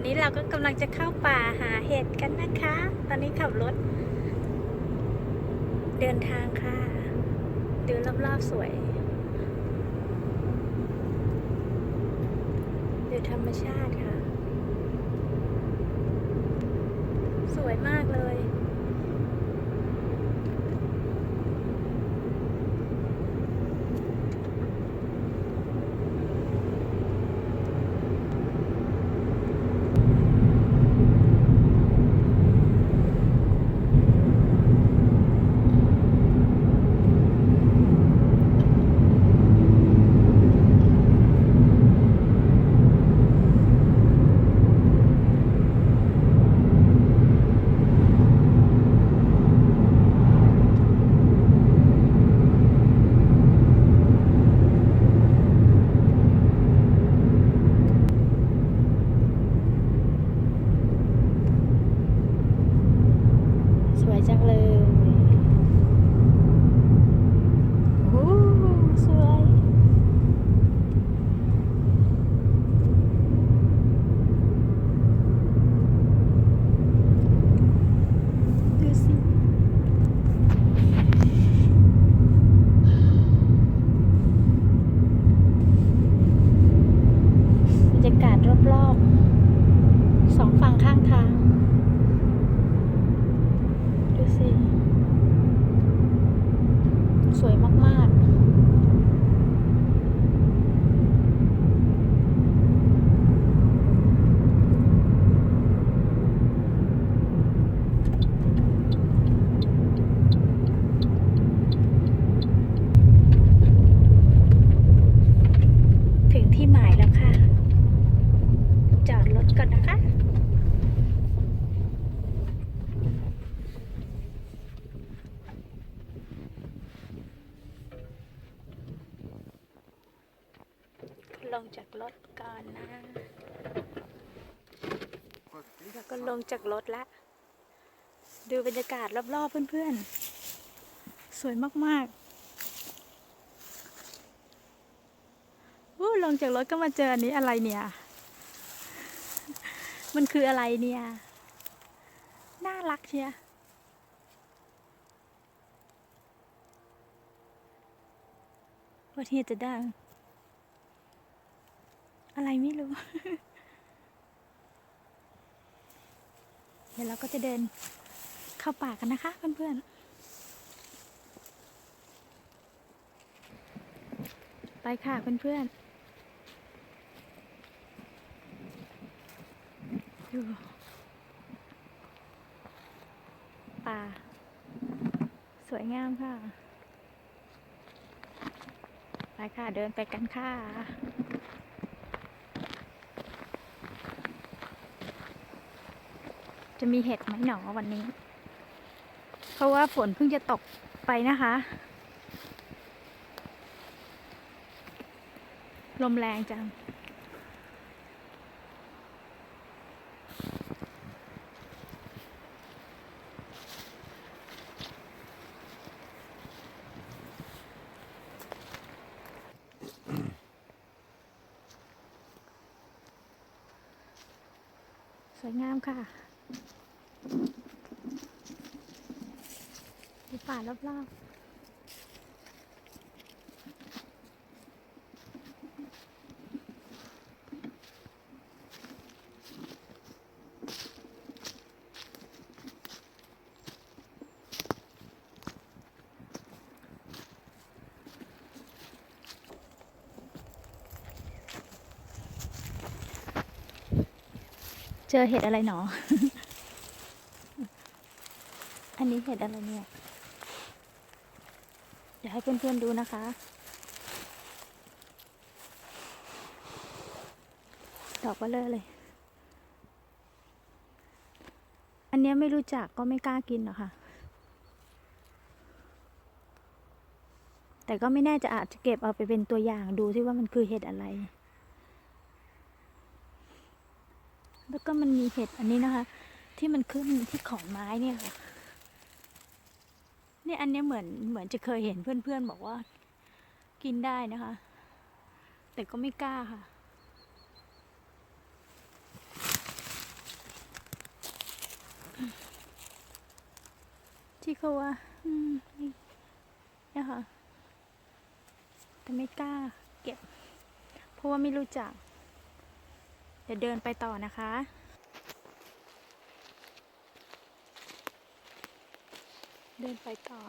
อนนี้เราก็กำลังจะเข้าป่าหาเห็ดกันนะคะ ตอนนี้ขับรถ เดินทางค่ะดูรอบๆสวยดูธรรมชาติค่ะ สวยมากเลย สวยจังเลย โอ้สวย ดูสิ บรรยากาศรอบๆ สองฝั่งข้างทาง ดูสิ สวยมาก ๆ ถึงที่หมายแล้วค่ะ จอดรถก่อนนะคะ ลงจากรถก่อนนะ แล้วก็ลงจากรถละ ดูบรรยากาศรอบๆเพื่อนๆ สวยมากๆอู้ลงจากรถก็มาเจออันนี้อะไรเนี่ย มันคืออะไรเนี่ย น่ารักเชียว่าที่จะได้อะไรไม่รู้ เดี๋ยวเราก็จะเดินเข้าป่ากันนะคะเพื่อนๆ ไปค่ะเพื่อนๆ ดูป่า สวยงามค่ะ ไปค่ะ เดินไปกันค่ะจะมีเห็ดไหมหนอวันนี้ เพราะว่าฝนเพิ่งจะตกไปนะคะ ลมแรงจัง วยงามค่ะดูป่ารอบๆ อเห็ดอะไรหนอ อันนี้เห็ดอะไรเนี่ย เดี๋ยวให้เพื่อนๆดูนะคะ ดอกเบลเลอร์เลย อันเนี้ยไม่รู้จักก็ไม่กล้ากินหรอกค่ะ แต่ก็ไม่แน่จะอาจจะเก็บเอาไปเป็นตัวอย่างดูที่ว่ามันคือเห็ดอะไร ก็มันมีเห็ดอันนี้นะคะ ที่มันขึ้นที่ขอนไม้เนี่ยค่ะนี่อันนี้เหมือนเหมือนจะเคยเห็นเพื่อนๆบอกว่า กินได้นะคะ แต่ก็ไม่กล้าค่ะที่เขาว่าเนี่นะคะแต่ไม่กล้าเก็บ เพราะว่าไม่รู้จัก เดี๋ยวเดินไปต่อนะคะ เดินไปต่อ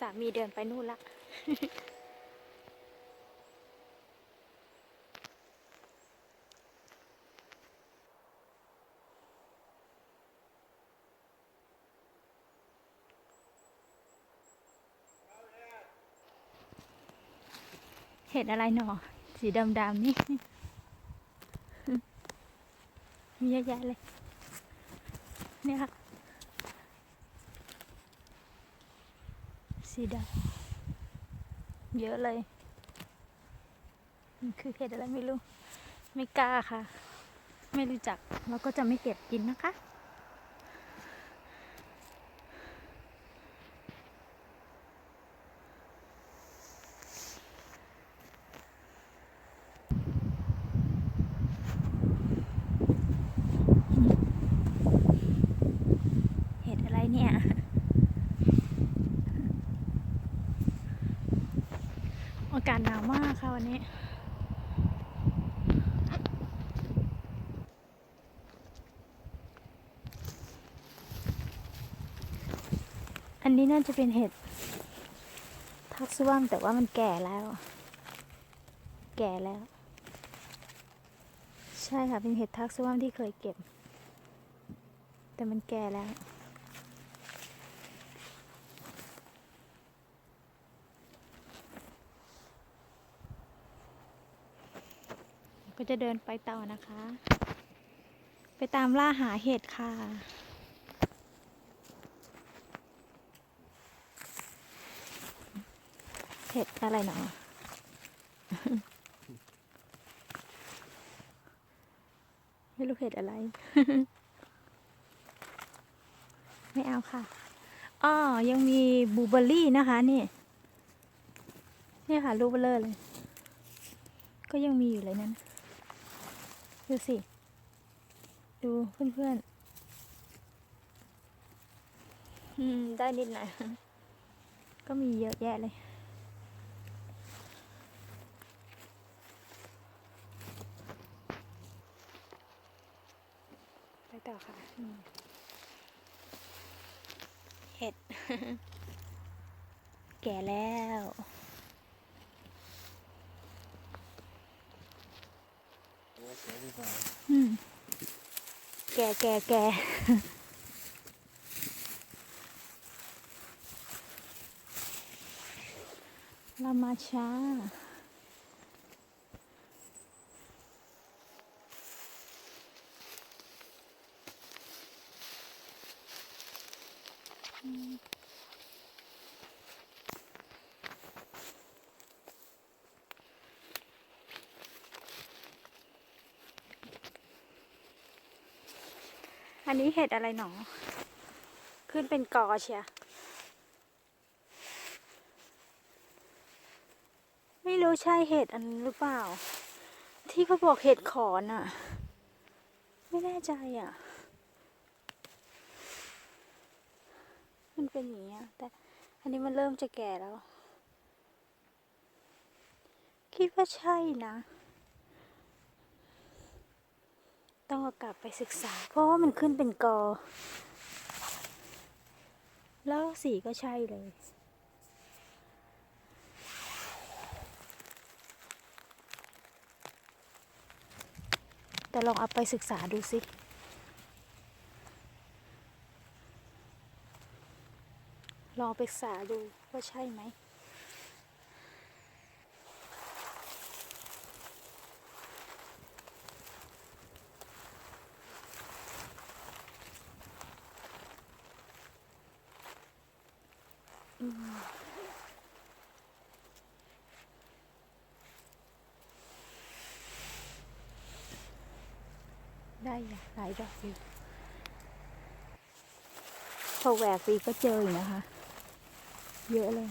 สามีเดินไปนู่นละ เห็ดอะไรหนอ สีดำๆนี่ มีเยอะแยะเลย เนี่ยค่ะ สีดำ เยอะเลย คือเห็ดอะไรไม่รู้ ไม่กล้าค่ะ ไม่รู้จัก เราก็จะไม่เก็บกินนะคะ เห็ดอะไรเนี่ย อากาศหนาวมากค่ะ วันนี้ อันนี้น่าจะเป็นเห็ดทักซ่วมแต่ว่ามันแก่แล้ว แก่แล้ว ใช่ค่ะเป็นเห็ดทักซ่วมที่เคยเก็บ แต่มันแก่แล้ว ก็จะเดินไปต่อนะคะ ไปตามล่าหาเห็ดค่ะ เห็ดอะไรหนอไม่รู้เห็ดอะไร ไม่เอาค่ะอ้อยังมีบูเบอร์รี่นะคะนี่นี่ค่ะ รูปเบลอร์เลย ก็ยังมีอยู่เลยนั้น ดูสิ ดูเพื่อนๆอืม ได้นิดหน่อย ก็มีเยอะแยะเลยไปต่อค่ะเห็ด แก่แล้ว อืม แก่แก่แก่เรามาช้า อันนี้เห็ดอะไรหนอ ขึ้นเป็นกอเชีย ไม่รู้ใช่เห็ดอันหรือเปล่า ที่เขาบอกเห็ดขอนอะ่ะ ไม่แน่ใจอะ่ะ มันเป็นอย่างเงี้แต่อันนี้มันเริ่มจะแก่แล้ว คิดว่าใช่นะ ต้องเอากลับไปศึกษา เพราะว่ามันขึ้นเป็นกอ แล้วสีก็ใช่เลย แต่ลองเอาไปศึกษาดูสิลองไปศึกษาดูว่าใช่ไหม ช่หลายดอกอยู่พอแหวกวีก็เจออยู่นะคะ เยอะเลย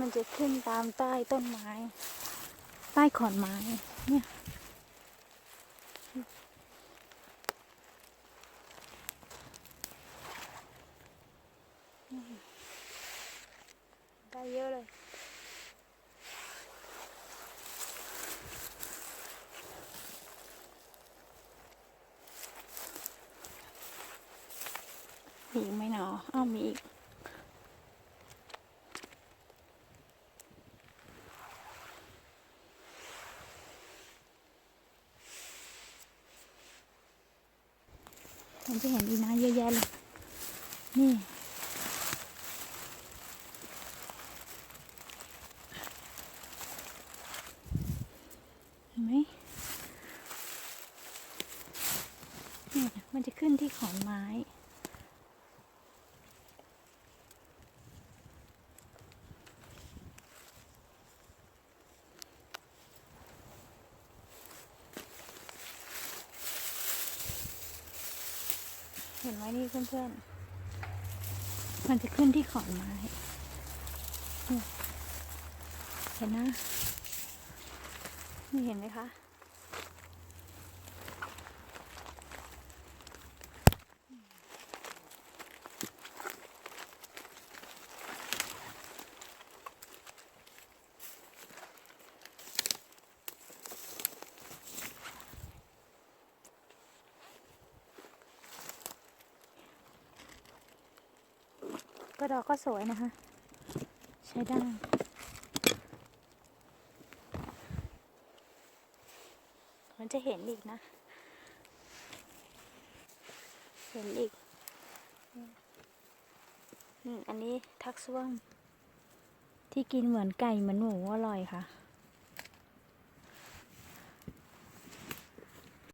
มันจะขึ้นตามใต้ต้นไม้ ใต้ขอนไม้ เนี่ย ได้เยอะเลยมีอีกไหมเนาะอ้าวมีอีก มันจะเห็นอีกนะเยอะแยะเลย นี่ เห็นไหมเนี่ยมันจะขึ้นที่ขอนไม้ เห็นไหมนี่เพื่อนๆ มันจะขึ้นที่ขอนไม้เนี่ยเห็นนะ นี่เห็นไหมคะ ก็ดอกก็สวยนะคะ ใช้ได้มันจะเห็นอีกนะ เห็นอีกอันนี้ทักซ่วงที่กินเหมือนไก่เหมือนหมูอร่อยค่ะ